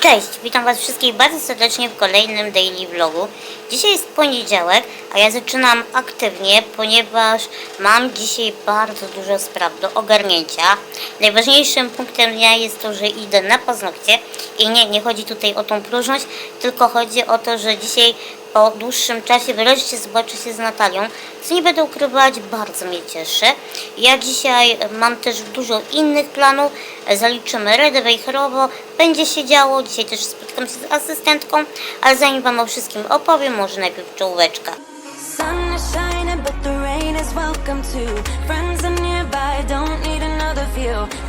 Cześć, witam Was wszystkich bardzo serdecznie w kolejnym daily vlogu. Dzisiaj jest poniedziałek, a ja zaczynam aktywnie, ponieważ mam dzisiaj bardzo dużo spraw do ogarnięcia. Najważniejszym punktem dnia jest to, że idę na paznokcie i nie, nie chodzi tutaj o tą próżność, tylko chodzi o to, że dzisiaj po dłuższym czasie wreszcie zobaczę się z Natalią, co nie będę ukrywać, bardzo mnie cieszy. Ja dzisiaj mam też dużo innych planów, zaliczymy Redę Wejherowo, będzie się działo, dzisiaj też spotkam się z asystentką, ale zanim Wam o wszystkim opowiem, może najpierw czołóweczka.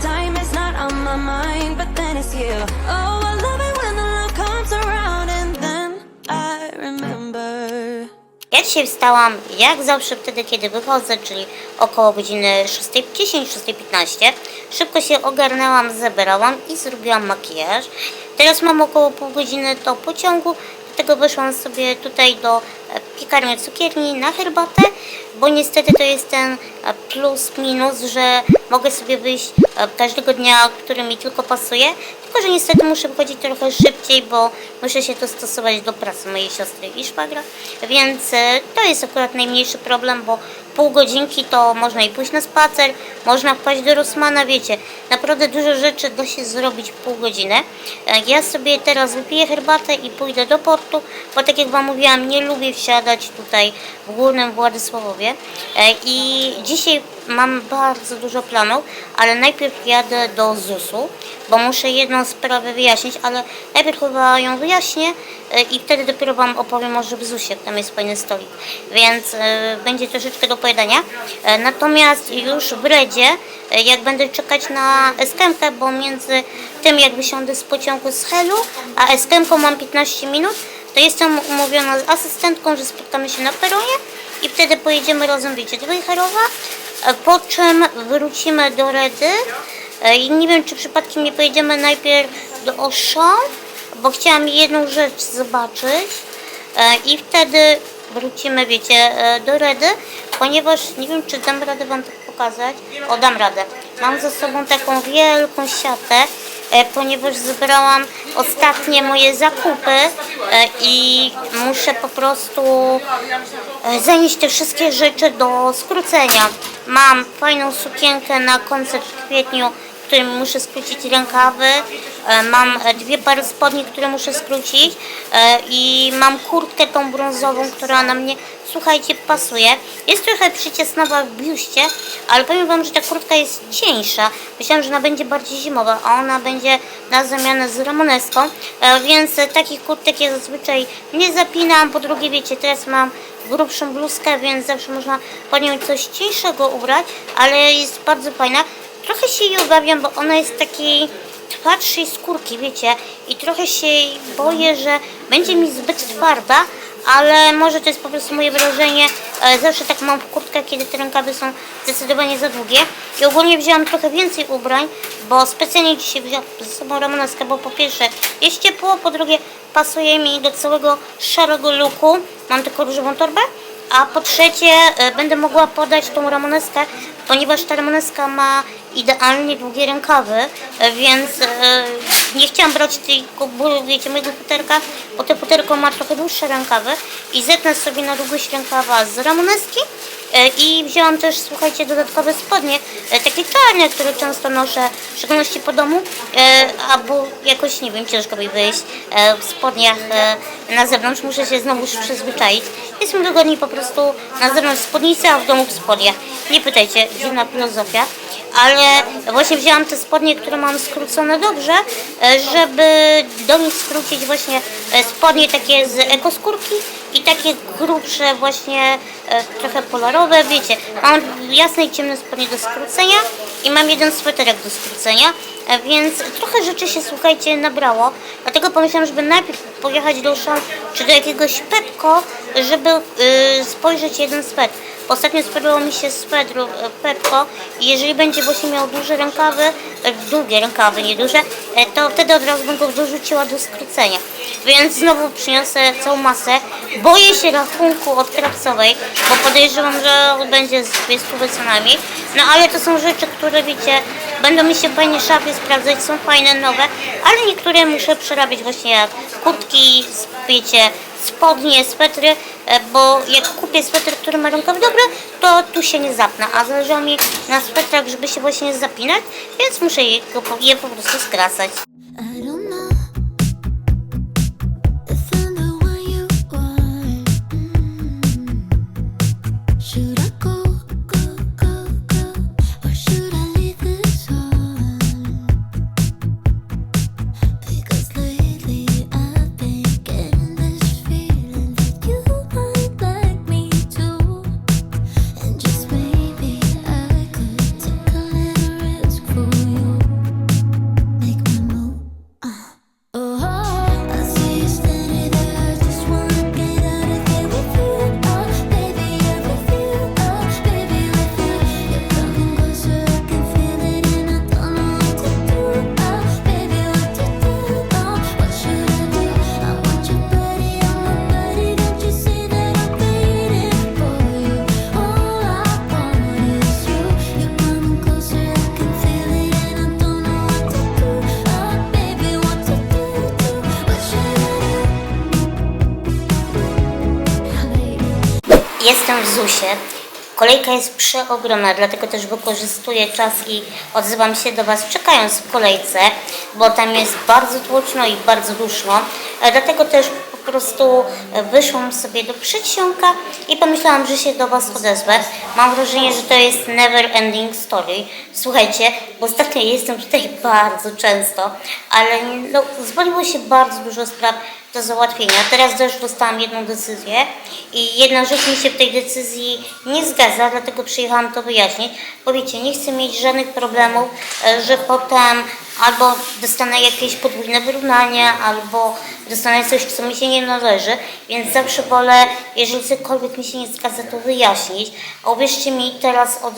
Time is not on my mind, but then it's you. Oh, I love it when the love comes around, Ja dzisiaj wstałam jak zawsze wtedy, kiedy wychodzę, czyli około godziny 6.10, 6.15. Szybko się ogarnęłam, zebrałam i zrobiłam makijaż. Teraz mam około pół godziny do pociągu, dlatego wyszłam sobie tutaj do e, piekarni cukierni na herbatę, bo niestety to jest ten e, plus minus, że mogę sobie wyjść e, każdego dnia, który mi tylko pasuje, tylko że niestety muszę wychodzić trochę szybciej, bo muszę się dostosować do pracy mojej siostry i szwagra, więc e, to jest akurat najmniejszy problem, bo pół godzinki to można i pójść na spacer, można wpaść do Rosmana, wiecie, naprawdę dużo rzeczy da się zrobić w pół godziny. E, Ja sobie teraz wypiję herbatę i pójdę do portu, bo tak jak Wam mówiłam, nie lubię wsiadać tutaj w Górnym Władysławowie E, i dzisiaj mam bardzo dużo planów, ale najpierw jadę do ZUS-u, bo muszę jedną sprawę wyjaśnić, ale najpierw chyba ją wyjaśnię e, i wtedy dopiero Wam opowiem może w ZUS-ie, tam jest fajny stolik, więc e, będzie troszeczkę do powiedzenia. E, natomiast już w Redzie, jak będę czekać na SKM-kę, bo między tym jak wysiądę z pociągu z Helu, a SKM-ką mam 15 minut, to jestem umówiona z asystentką, że spotkamy się na peronie i wtedy pojedziemy razem, wiecie, do po czym wrócimy do Redy E, i nie wiem, czy przypadkiem nie pojedziemy najpierw do Auchan, bo chciałam jedną rzecz zobaczyć e, i wtedy wrócimy, wiecie, e, do Redy, ponieważ nie wiem, czy dam radę Wam to pokazać. O, dam radę. Mam ze sobą taką wielką siatę, e, ponieważ zebrałam ostatnie moje zakupy e, i muszę po prostu e, zanieść te wszystkie rzeczy do skrócenia. Mam fajną sukienkę na koncert w kwietniu, którym muszę skrócić rękawy. E, Mam e, dwie pary spodni, które muszę skrócić e, i mam kurtkę tą brązową, która na mnie, słuchajcie, pasuje. Jest trochę przyciesnowa w biuście, ale powiem Wam, że ta kurtka jest cieńsza. Myślałam, że ona będzie bardziej zimowa, a ona będzie na zamianę z ramoneską, więc takich kurtek ja zazwyczaj nie zapinam. Po drugie, wiecie, teraz mam grubszą bluzkę, więc zawsze można pod nią coś cieńszego ubrać, ale jest bardzo fajna. Trochę się jej obawiam, bo ona jest takiej twardszej skórki, wiecie, i trochę się jej boję, że będzie mi zbyt twarda, ale może to jest po prostu moje wrażenie. E, Zawsze tak mam w kurtkach, kiedy te rękawy są zdecydowanie za długie. I ogólnie wzięłam trochę więcej ubrań, bo specjalnie dzisiaj wziąłam ze sobą ramoneskę, bo po pierwsze jest ciepło, po drugie pasuje mi do całego szarego looku. Mam tylko różową torbę. A po trzecie e, będę mogła podać tą ramoneskę, ponieważ ta ramoneska ma idealnie długie rękawy, e, więc e, nie chciałam brać tylko, wiecie, mojego futerka, bo to futerko ma trochę dłuższe rękawy i zetnę sobie na długość rękawa z ramoneski i wzięłam też, słuchajcie, dodatkowe spodnie, e, takie czarne, które często noszę, w szczególności po domu, e, albo jakoś, nie wiem, ciężko mi wyjść e, w spodniach e, na zewnątrz, muszę się znowu przyzwyczaić. Jest mi wygodniej po prostu na zewnątrz w spódnicy, a w domu w spodniach. Nie pytajcie, dziwna filozofia, ale właśnie wzięłam te spodnie, które mam skrócone dobrze, e, żeby do nich skrócić właśnie e, spodnie takie z ekoskórki i takie grubsze właśnie e, trochę polarowe, wiecie, mam jasne i ciemne spodnie do skrócenia i mam jeden sweterek do skrócenia, e, więc trochę rzeczy się, słuchajcie, nabrało, dlatego pomyślałam, żeby najpierw pojechać do Auchan czy do jakiegoś Pepko, żeby y, spojrzeć jeden swet. Ostatnio spodobał mi się swetr e, Pepko i jeżeli będzie właśnie miał duże rękawy, długie rękawy, nie duże, to wtedy od razu bym go dorzuciła do skrócenia. Więc znowu przyniosę całą masę. Boję się rachunku od krapsowej, bo podejrzewam, że będzie z 20 cenami. No ale to są rzeczy, które wiecie, będą mi się fajnie szafy sprawdzać, są fajne, nowe, ale niektóre muszę przerabiać właśnie jak kutki, wiecie, spodnie, swetry, e, bo jak kupię swetr, który ma rękawy dobre, to tu się nie zapnę, a zależało mi na swetrach, żeby się właśnie nie zapinać, więc muszę je, je po prostu skracać. Jestem w ZUSie. Kolejka jest przeogromna, dlatego też wykorzystuję czas i odzywam się do Was czekając w kolejce, bo tam jest bardzo tłoczno i bardzo duszno. Dlatego też po prostu wyszłam sobie do przedsionka i pomyślałam, że się do Was odezwę. Mam wrażenie, że to jest never ending story. Słuchajcie, bo ostatnio jestem tutaj bardzo często, ale no, zwoliło się bardzo dużo spraw do załatwienia. Teraz też dostałam jedną decyzję i jedna rzecz mi się w tej decyzji nie zgadza, dlatego przyjechałam to wyjaśnić. Bo wiecie, nie chcę mieć żadnych problemów, e, że potem albo dostanę jakieś podwójne wyrównanie, albo dostanę coś, co mi się nie należy, więc zawsze wolę, jeżeli cokolwiek mi się nie zgadza, to wyjaśnić. A uwierzcie mi, teraz od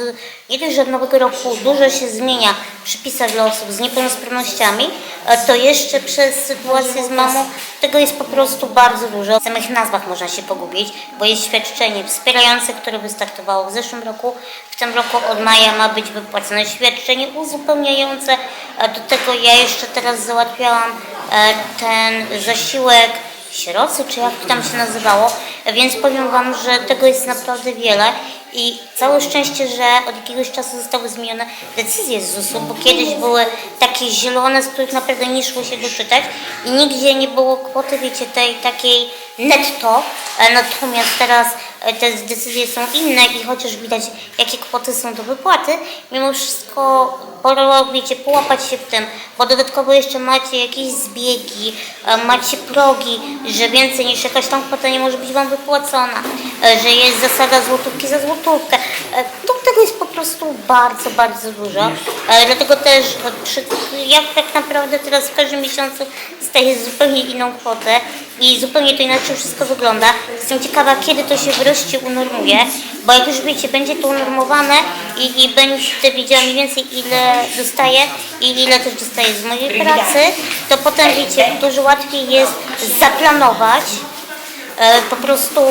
nie że od nowego roku dużo się zmienia w przepisach dla osób z niepełnosprawnościami, e, to jeszcze przez sytuację z mamą tego jest po prostu bardzo dużo. W samych nazwach można się pogubić, bo jest świadczenie wspierające, które wystartowało w zeszłym roku. W tym roku od maja ma być wypłacone świadczenie uzupełniające. E, Do tego ja jeszcze teraz załatwiałam e, ten zasiłek sierocy, czy jak tam się nazywało, więc powiem Wam, że tego jest naprawdę wiele i całe szczęście, że od jakiegoś czasu zostały zmienione decyzje z ZUS-u, bo kiedyś były takie zielone, z których naprawdę nie szło się doczytać i nigdzie nie było kwoty, wiecie, tej takiej netto, e, natomiast teraz e, te decyzje są inne i chociaż widać, jakie kwoty są do wypłaty, mimo wszystko pora, wiecie, połapać się w tym, bo dodatkowo jeszcze macie jakieś zbiegi, e, macie progi, że więcej niż jakaś tam kwota nie może być Wam wypłacona, że jest zasada złotówki za złotówkę. No tego jest po prostu bardzo, bardzo dużo. Dlatego też przy, ja tak naprawdę teraz w każdym miesiącu dostaję zupełnie inną kwotę i zupełnie to inaczej wszystko wygląda. Jestem ciekawa, kiedy to się wreszcie unormuje, bo jak już wiecie, będzie to unormowane i, i będę wiedziała mniej więcej ile dostaję i ile też dostaję z mojej pracy, to potem wiecie, dużo łatwiej jest zaplanować e, po prostu,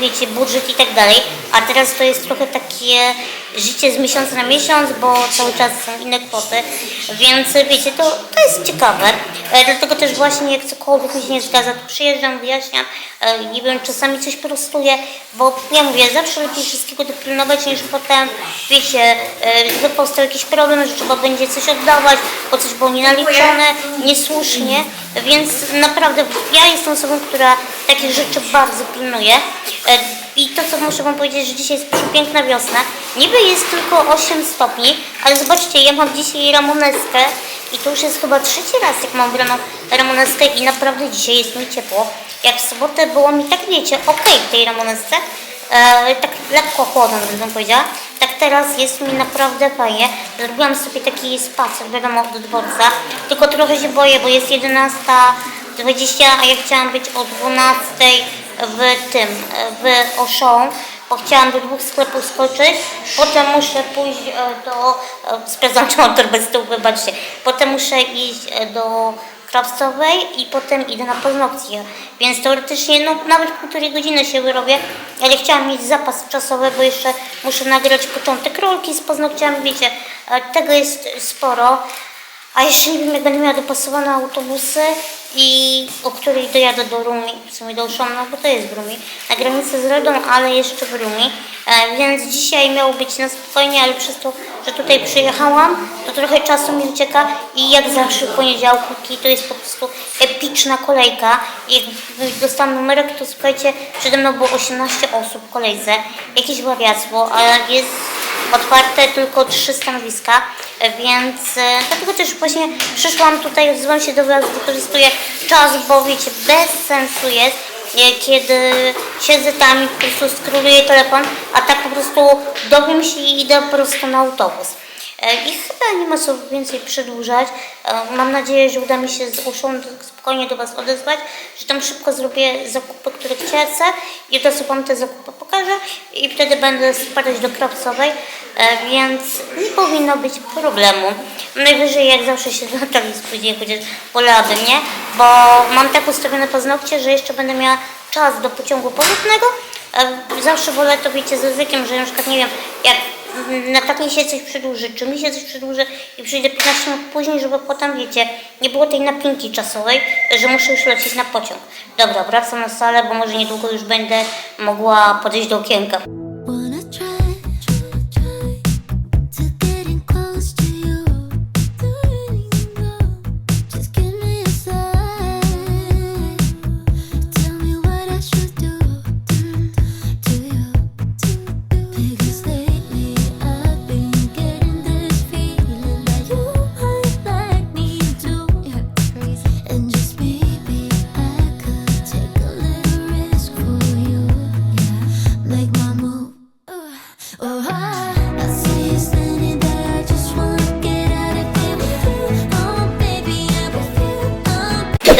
wiecie, budżet i tak dalej, a teraz to jest trochę takie życie z miesiąca na miesiąc, bo cały czas są inne kwoty, więc wiecie, to, to jest ciekawe, e, dlatego też właśnie jak cokolwiek mi się nie zgadza, to przyjeżdżam, wyjaśniam, e, nie wiem, czasami coś prostuję, bo ja mówię, zawsze lepiej wszystkiego dopilnować niż potem, wiecie, e, powstał jakiś problem, że trzeba będzie coś oddawać, bo coś było nienaliczone, niesłusznie, więc naprawdę ja jestem osobą, która takich rzeczy bardzo pilnuje. E, I to, co muszę Wam powiedzieć, że dzisiaj jest przepiękna wiosna. Niby jest tylko 8 stopni, ale zobaczcie, ja mam dzisiaj ramoneskę i to już jest chyba trzeci raz, jak mam braną ramoneskę i naprawdę dzisiaj jest mi ciepło. Jak w sobotę było mi tak, wiecie, okej w tej ramonesce, e, tak lekko chłodno, bym powiedziała. Tak teraz jest mi naprawdę fajnie. Zrobiłam sobie taki spacer, wiadomo, do dworca, tylko trochę się boję, bo jest 11.20, a ja chciałam być o 12.00 w tym, w Auchan, bo chciałam do dwóch sklepów skoczyć, potem muszę pójść e, do, e, sprawdzam czy mam torbę z tyłu, wybaczcie, potem muszę iść e, do krawcowej i potem idę na paznokcie. Więc teoretycznie no, nawet półtorej godziny się wyrobię, ale chciałam mieć zapas czasowy, bo jeszcze muszę nagrać początek rolki z paznokciami, wiecie, tego jest sporo. A jeszcze nie wiem, jak będę miała dopasowane autobusy i o której dojadę do Rumi, w sumie do Szomna, bo to jest w Rumi, na granicy z Radą, ale jeszcze w Rumi. E, więc dzisiaj miało być na spokojnie, ale przez to, że tutaj przyjechałam, to trochę czasu mi ucieka i jak zawsze w poniedziałki to jest po prostu epicna kolejka. Jak dostałam numerek, to słuchajcie, przede mną było 18 osób w kolejce, jakieś wariactwo, a jest otwarte tylko trzy stanowiska, więc e, dlatego też właśnie przyszłam tutaj, odzywam się do Was, wykorzystuję czas, bo wiecie, bez sensu jest, e, kiedy siedzę tam i po prostu skroluję telefon, a tak po prostu dowiem się i idę po prostu na autobus. E, I chyba nie ma co więcej przedłużać. E, Mam nadzieję, że uda mi się z uszą spokojnie do Was odezwać, że tam szybko zrobię zakupy, które chcę i od razu Wam te zakupy pokażę i wtedy będę spadać do krawcowej, e, więc nie powinno być problemu. Najwyżej jak zawsze się Natalii spóźnię, chociaż wolałabym, nie? Bo mam tak ustawione paznokcie, że jeszcze będę miała czas do pociągu powrotnego. Zawsze wolę to, wiecie, z językiem, że na przykład, nie wiem, jak na takiej się coś przedłuży, czy mi się coś przedłuży i przyjdę 15 minut później, żeby potem, wiecie, nie było tej napinki czasowej, że muszę już lecieć na pociąg. Dobra, wracam na salę, bo może niedługo już będę mogła podejść do okienka.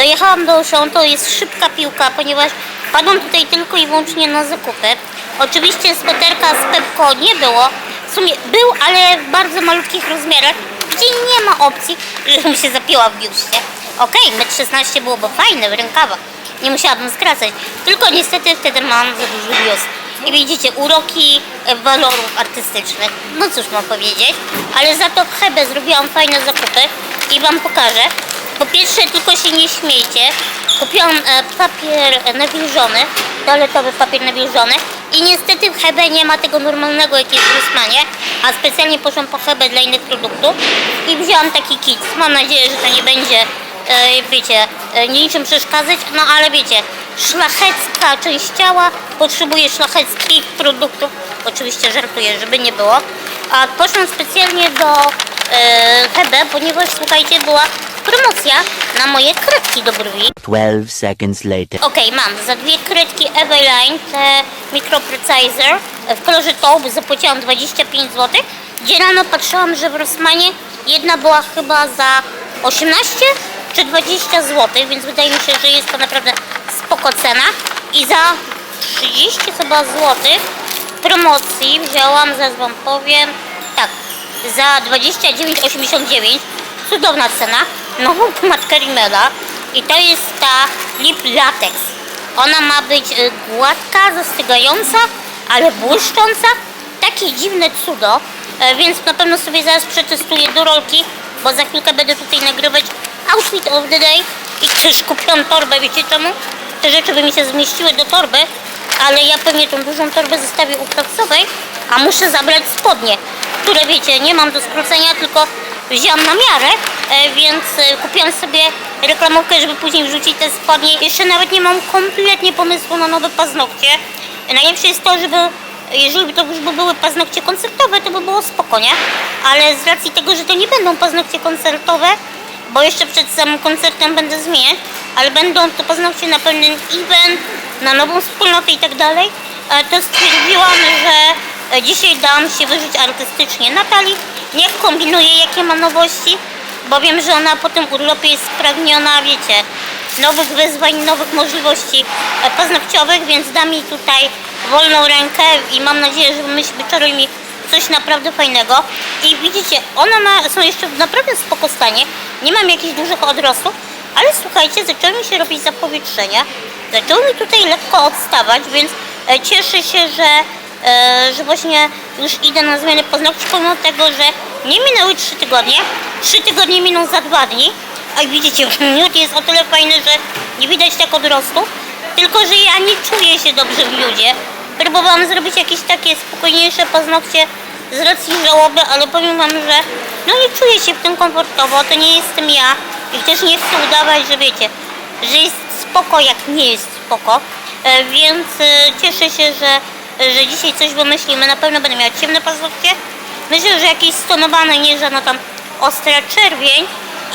You. Dojechałam do Auchan, to jest szybka piłka, ponieważ padłam tutaj tylko i wyłącznie na zakupy. Oczywiście sweterka z Pepko nie było. W sumie był, ale w bardzo malutkich rozmiarach, gdzie nie ma opcji, żebym się zapięła w biuście. Okej, metr 16 byłoby fajne w rękawach. Nie musiałabym skracać. Tylko niestety wtedy mam za duży biust. I widzicie, uroki walorów artystycznych. No cóż mam powiedzieć. Ale za to w Hebe zrobiłam fajne zakupy i Wam pokażę. Po pierwsze, tylko się nie śmiejcie. Kupiłam e, papier nawilżony, toaletowy papier nawilżony i niestety w Hebe nie ma tego normalnego, jaki jest w Rossmanie, a specjalnie poszłam po Hebe dla innych produktów i wzięłam taki kit. Mam nadzieję, że to nie będzie, e, wiecie, e, niczym przeszkadzać, no ale wiecie, szlachecka część ciała potrzebuje szlacheckich produktów. Oczywiście żartuję, żeby nie było. A poszłam specjalnie do e, Hebe, ponieważ słuchajcie, była promocja na moje kredki do brwi. 12 seconds later. Okej, mam za dwie kredki Eveline, te Micro Preciser w kolorze taupe zapłaciłam 25 zł. Gdzie rano patrzyłam, że w Rossmanie jedna była chyba za 18 czy 20 zł, więc wydaje mi się, że jest to naprawdę spoko cena. I za 30 chyba złotych promocji wzięłam, zaraz wam powiem, tak, za 29,89 cudowna cena, nową matkę Rimmela i to jest ta Lip Latex. Ona ma być y, gładka, zastygająca, ale błyszcząca. Takie dziwne cudo, e, więc na pewno sobie zaraz przetestuję do rolki, bo za chwilkę będę tutaj nagrywać outfit of the day. I też kupiłam torbę, wiecie czemu? Te rzeczy by mi się zmieściły do torby, ale ja pewnie tą dużą torbę zostawię u krawcowej, a muszę zabrać spodnie, które wiecie, nie mam do skrócenia, tylko wzięłam na miarę, e, więc e, kupiłam sobie reklamówkę, żeby później wrzucić te spodnie. Jeszcze nawet nie mam kompletnie pomysłu na nowe paznokcie. Najlepsze jest to, żeby jeżeli by to już by były paznokcie koncertowe, to by było spoko, nie? Ale z racji tego, że to nie będą paznokcie koncertowe, bo jeszcze przed samym koncertem będę zmieniać, ale będą to paznokcie na pewien event, na nową wspólnotę i tak dalej, e, to stwierdziłam, że dzisiaj dałam się wyżyć artystycznie Natalii. Niech kombinuje, jakie ma nowości, bo wiem, że ona po tym urlopie jest spragniona, wiecie, nowych wyzwań, nowych możliwości e, paznokciowych, więc da mi tutaj wolną rękę i mam nadzieję, że myśl wyczaruj mi coś naprawdę fajnego. I widzicie, one ma, są jeszcze w naprawdę spoko stanie, nie mam jakichś dużych odrostów, Ale słuchajcie, zaczęły mi się robić zapowietrzenia, zaczęły mi tutaj lekko odstawać, więc e, cieszę się, że, e, że właśnie już idę na zmianę paznokci, pomimo tego, że nie minęły 3 tygodnie, 3 tygodnie miną za 2 dni, a widzicie, miód jest o tyle fajny, że nie widać tak odrostu, tylko że ja nie czuję się dobrze w miodzie. Próbowałam zrobić jakieś takie spokojniejsze paznokcie z racji żałoby, ale powiem wam, że no nie czuję się w tym komfortowo, to nie jestem ja i też nie chcę udawać, że wiecie, że jest spoko jak nie jest spoko, e, więc e, cieszę się, że, że dzisiaj coś wymyślimy, na pewno będę miała ciemne paznokcie, myślę, że jakieś stonowane, nie żadna tam ostra czerwień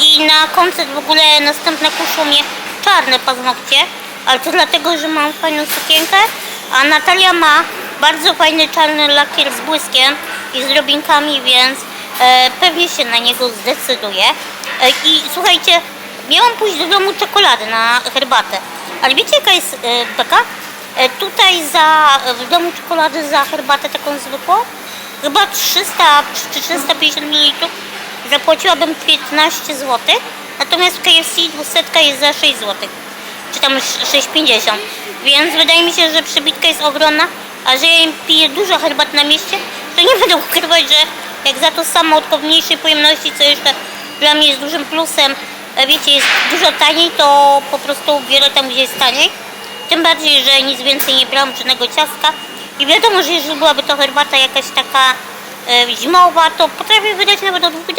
i na koncert w ogóle następne kuszą mnie czarne paznokcie, ale to dlatego, że mam fajną sukienkę, a Natalia ma bardzo fajny czarny lakier z błyskiem i z drobinkami, więc e, pewnie się na niego zdecyduję. E, I słuchajcie, miałam pójść do domu czekolady na herbatę, ale wiecie jaka jest e, beka? E, tutaj za, w domu czekolady za herbatę taką zwykłą, chyba 300 czy 350 ml zapłaciłabym 15 zł, natomiast w KFC 200 jest za 6 zł czy tam 6,50. Więc wydaje mi się, że przybitka jest ogromna, a że ja im piję dużo herbat na mieście, to nie będę ukrywać, że jak za to samo tylko w mniejszej pojemności, co jeszcze dla mnie jest dużym plusem, e, wiecie, jest dużo taniej, to po prostu biorę tam, gdzie jest taniej. Tym bardziej, że nic więcej nie brałam żadnego ciastka. I wiadomo, że jeżeli byłaby to herbata jakaś taka e, zimowa, to potrafię wydać nawet od dwóch.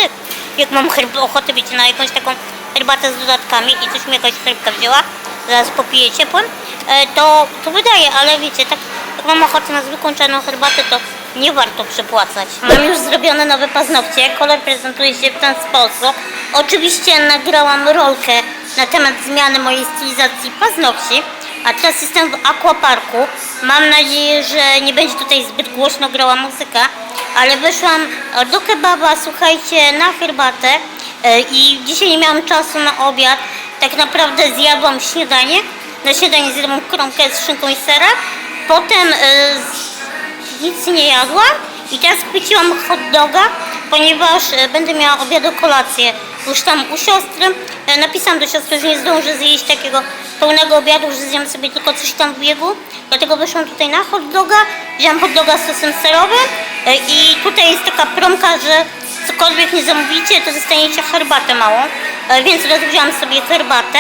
Jak mam ochotę, wiecie, na jakąś taką herbatę z dodatkami i coś mi jakaś herbka wzięła, zaraz popiję ciepłym, e, to, to wydaje, ale wiecie, tak jak mam ochotę na zwykłą czarną herbatę, to nie warto przepłacać. Mam już zrobione nowe paznokcie, kolor prezentuje się w ten sposób. Oczywiście nagrałam rolkę na temat zmiany mojej stylizacji paznokci, a teraz jestem w aquaparku. Mam nadzieję, że nie będzie tutaj zbyt głośno grała muzyka, ale wyszłam do kebaba, słuchajcie, na herbatę e, i dzisiaj nie miałam czasu na obiad. Tak naprawdę zjadłam śniadanie. Na śniadanie zjadłam kromkę z szynką i serem. Potem e, nic nie jadłam i teraz chwyciłam hot doga, ponieważ e, będę miała obiadu kolację już tam u siostry. E, Napisałam do siostry, że nie zdążę zjeść takiego pełnego obiadu, że zjem sobie tylko coś tam w biegu. Dlatego wyszłam tutaj na hot doga, wziąłam hot doga z sosem serowym e, i tutaj jest taka promka, że cokolwiek nie zamówicie, to dostaniecie herbatę małą. Więc rozwziąłam sobie herbatę.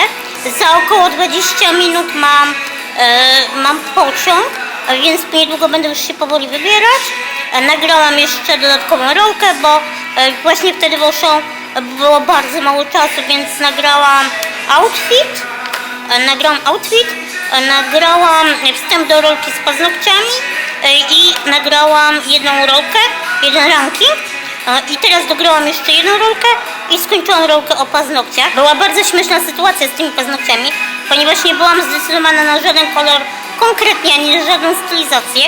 Za około 20 minut mam, mam pociąg, więc niedługo będę już się powoli wybierać. E, Nagrałam jeszcze dodatkową rolkę, bo e, właśnie wtedy wyszło, było bardzo mało czasu, więc nagrałam outfit. E, Nagrałam outfit, nagrałam wstęp do rolki z paznokciami i nagrałam jedną rolkę, jeden ranking. I teraz dograłam jeszcze jedną rolkę i skończyłam rolkę o paznokciach. Była bardzo śmieszna sytuacja z tymi paznokciami, ponieważ nie byłam zdecydowana na żaden kolor konkretnie, ani na żadną stylizację.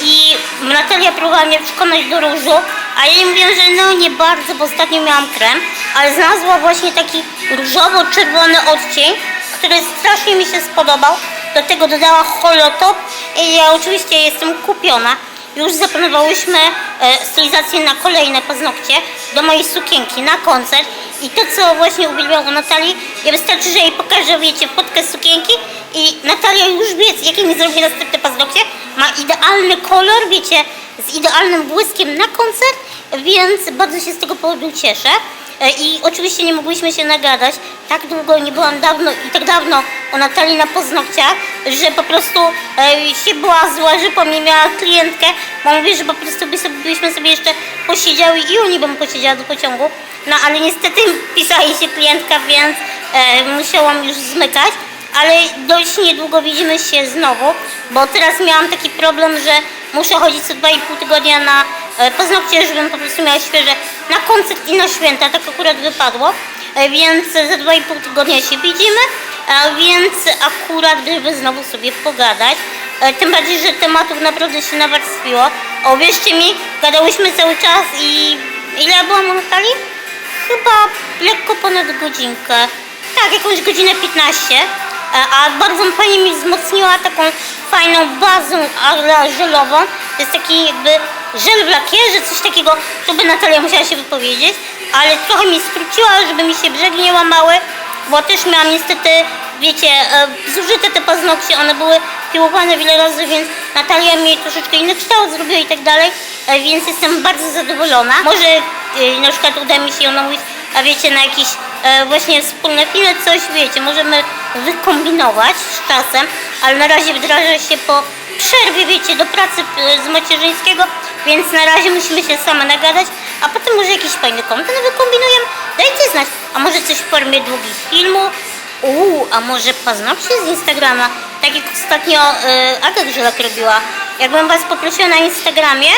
I Natalia próbowała mnie przekonać do różu, a ja jej mówiłam, że no nie bardzo, bo ostatnio miałam krem, ale znalazła właśnie taki różowo-czerwony odcień, który strasznie mi się spodobał. Do tego dodała holotop i ja oczywiście jestem kupiona. Już zaplanowałyśmy e, stylizację na kolejne paznokcie do mojej sukienki, na koncert. I to, co właśnie uwielbiam u Natalii, ja wystarczy, że jej pokażę, wiecie, z sukienki i Natalia już wie, jakie mi zrobi następne paznokcie. Ma idealny kolor, wiecie, z idealnym błyskiem na koncert, więc bardzo się z tego powodu cieszę. E, I oczywiście nie mogłyśmy się nagadać. Tak długo nie byłam dawno i tak dawno u Natalii na paznokciach, że po prostu e, się była zła, że po mnie miała klientkę, bo mówię, że po prostu byśmy sobie jeszcze posiedziały i u bym posiedziała do pociągu. No ale niestety pisała się klientka, więc e, musiałam już zmykać. Ale dość niedługo widzimy się znowu, bo teraz miałam taki problem, że muszę chodzić co 2,5 tygodnia na paznokcie, żebym po prostu miała świeże na koncert i na święta, tak akurat wypadło. E, Więc za 2,5 tygodnia się widzimy, więc akurat gdyby znowu sobie pogadać. E, Tym bardziej, że tematów naprawdę się nawarstwiło. Uwierzcie mi, gadałyśmy cały czas i ile byłam u? Chyba lekko ponad godzinkę. Tak, jakąś godzinę 15. E, A bardzo fajnie mi wzmocniła taką fajną bazą ale żelową. To jest taki jakby żel w lakierze, coś takiego. Tu by Natalia musiała się wypowiedzieć. Ale trochę mi skróciła, żeby mi się brzegi nie łamały. bo też miałam niestety, wiecie, e, zużyte te paznokcie, one były piłowane wiele razy, więc Natalia mi troszeczkę inny kształt zrobiła i tak dalej, e, więc jestem bardzo zadowolona. Może na przykład uda mi się ją namówić, a wiecie, na jakiś e, właśnie wspólny film, coś, wiecie, możemy wykombinować z czasem, ale na razie wdraża się po przerwie, wiecie, do pracy e, z macierzyńskiego, więc na razie musimy się same nagadać, a potem może jakiś fajny content wykombinujemy. Dajcie znać, a może coś w formie długich filmów, Uuu, a może paznokcie z Instagrama? Tak jak ostatnio y, Aga Grzelak robiła. Jakbym Was poprosiła na Instagramie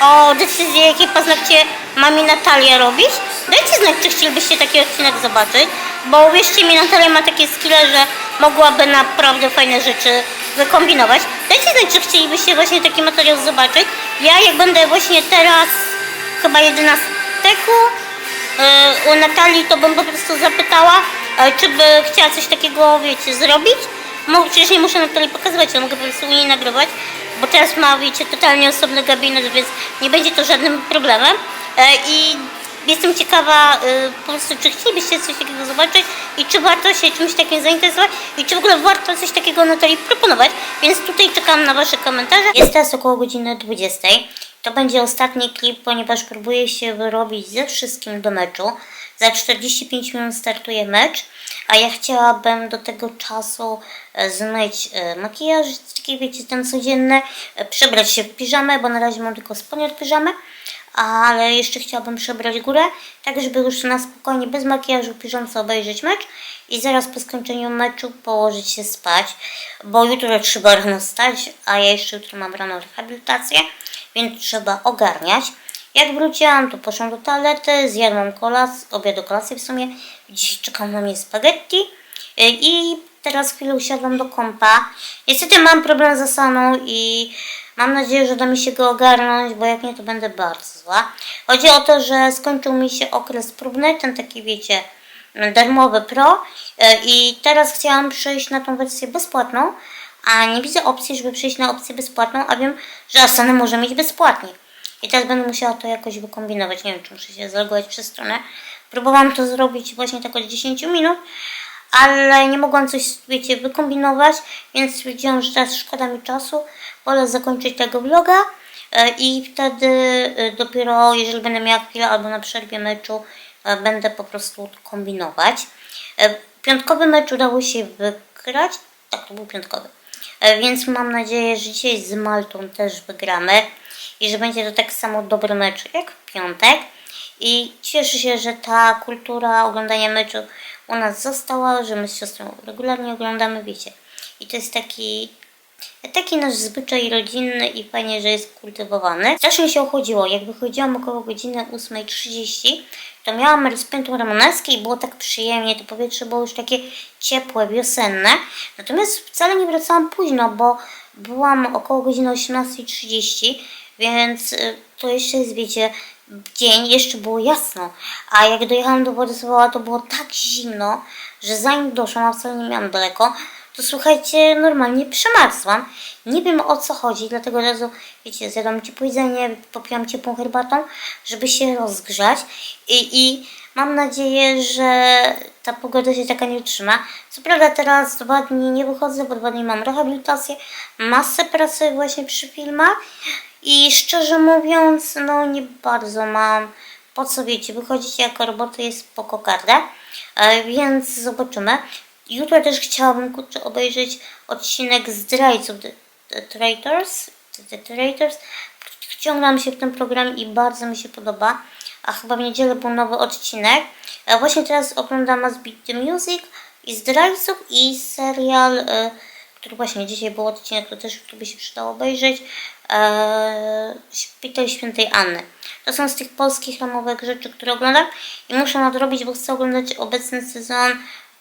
o decyzję, jakie paznokcie ma mi Natalia robić, dajcie znać, czy chcielibyście taki odcinek zobaczyć, bo uwierzcie mi, Natalia ma takie skille, że mogłaby naprawdę fajne rzeczy wykombinować. Dajcie znać, czy chcielibyście właśnie taki materiał zobaczyć. Ja jak będę właśnie teraz, chyba 11 u Natalii, to bym po prostu zapytała, e, czy by chciała coś takiego, wiecie, zrobić. Mo- Przecież nie muszę Natalii pokazywać, ale mogę po prostu u niej nagrywać, bo teraz ma, wiecie, totalnie osobny gabinet, więc nie będzie to żadnym problemem. E, I jestem ciekawa e, po prostu, czy chcielibyście coś takiego zobaczyć i czy warto się czymś takim zainteresować i czy w ogóle warto coś takiego Natalii proponować, więc tutaj czekam na Wasze komentarze. Jest teraz około godziny 20. To będzie ostatni klip, ponieważ próbuję się wyrobić ze wszystkim do meczu. Za 45 minut startuje mecz, a ja chciałabym do tego czasu e, zmyć e, makijaż, taki wiecie, ten codzienny, e, przebrać się w piżamę, bo na razie mam tylko spodnie od piżamy, ale jeszcze chciałabym przebrać górę, tak żeby już na spokojnie, bez makijażu, piżamce obejrzeć mecz i zaraz po skończeniu meczu położyć się spać, bo jutro trzeba rano wstać, a ja jeszcze jutro mam rano rehabilitację, więc trzeba ogarniać. Jak wróciłam, to poszłam do toalety, zjadłam kolac, do kolacji w sumie. Dzisiaj czekam na mnie spaghetti y, i teraz chwilę usiadłam do kompa. Niestety mam problem z asaną i mam nadzieję, że uda mi się go ogarnąć, bo jak nie, to będę bardzo zła. Chodzi o to, że skończył mi się okres próbny, ten taki wiecie, darmowy pro y, i teraz chciałam przejść na tą wersję bezpłatną, a nie widzę opcji, żeby przejść na opcję bezpłatną, a wiem, że Asana może mieć bezpłatnie. I teraz będę musiała to jakoś wykombinować. Nie wiem, czy muszę się zalogować przez stronę. Próbowałam to zrobić właśnie tak od 10 minut, ale nie mogłam coś, wiecie, wykombinować, więc stwierdziłam, że teraz szkoda mi czasu. Wolę zakończyć tego vloga e, i wtedy e, dopiero, jeżeli będę miała chwilę albo na przerwie meczu, e, będę po prostu kombinować. Piątkowy mecz udało się wygrać. Tak, to był piątkowy. Więc mam nadzieję, że dzisiaj z Maltą też wygramy i że będzie to tak samo dobry mecz jak w piątek. I cieszę się, że ta kultura oglądania meczu u nas została, że my z siostrą regularnie oglądamy, wiecie. I to jest taki, taki nasz zwyczaj rodzinny i fajnie, że jest kultywowany. Strasznie się ochłodziło. Jak wychodziłam około godziny 8.30, to miałam rozpiętą ramoneskę i było tak przyjemnie. To powietrze było już takie ciepłe, wiosenne. Natomiast wcale nie wracałam późno, bo byłam około godziny 18.30, więc y, to jeszcze jest, wiecie, dzień, jeszcze było jasno. A jak dojechałam do Władysława, to było tak zimno, że zanim doszłam, a wcale nie miałam daleko, to słuchajcie, normalnie przemarzłam. Nie wiem o co chodzi, dlatego od razu, wiecie, zjadłam ciepłe jedzenie, popiłam ciepłą herbatą, żeby się rozgrzać i, i mam nadzieję, że ta pogoda się taka nie utrzyma. Co prawda teraz dwa dni nie wychodzę, bo dwa dni mam rehabilitację, masę pracy właśnie przy filmach i szczerze mówiąc, no nie bardzo mam po co wiecie, wychodzić jako robota jest spoko karda, e, więc zobaczymy. Jutro też chciałabym kurczę obejrzeć odcinek zdrajców The, The Traitors, The, Traitors. Wciągnęłam się w ten program i bardzo mi się podoba. A chyba w niedzielę był nowy odcinek. E, Właśnie teraz oglądam Must Beat the Music i Zdrajców i serial, e, który właśnie dzisiaj był odcinek, to też by się przydało obejrzeć. E, Szpital Świętej Anny. To są z tych polskich ramowych rzeczy, które oglądam i muszę nadrobić, bo chcę oglądać obecny sezon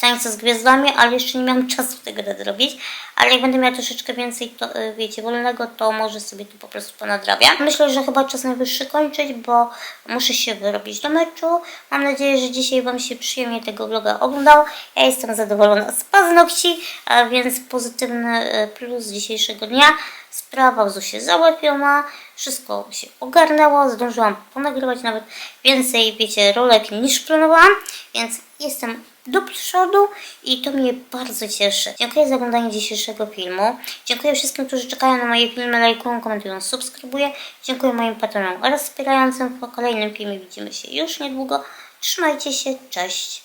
Tańca z Gwiazdami, ale jeszcze nie miałam czasu tego nadrobić. Ale jak będę miała troszeczkę więcej, to, y, wiecie, wolnego, to może sobie to po prostu ponadrabiam. Myślę, że chyba czas najwyższy kończyć, bo muszę się wyrobić do meczu. Mam nadzieję, że dzisiaj Wam się przyjemnie tego vloga oglądało. Ja jestem zadowolona z paznokci, więc pozytywny y, plus dzisiejszego dnia. Sprawa w ZUS-ie załatwiona, wszystko się ogarnęło, zdążyłam ponagrywać nawet więcej, wiecie, rolek niż planowałam, więc jestem do przodu i to mnie bardzo cieszy. Dziękuję za oglądanie dzisiejszego filmu. Dziękuję wszystkim, którzy czekają na moje filmy, lajkują, komentują, subskrybuję. Dziękuję moim patronom oraz wspierającym. Po kolejnym filmie widzimy się już niedługo. Trzymajcie się, cześć!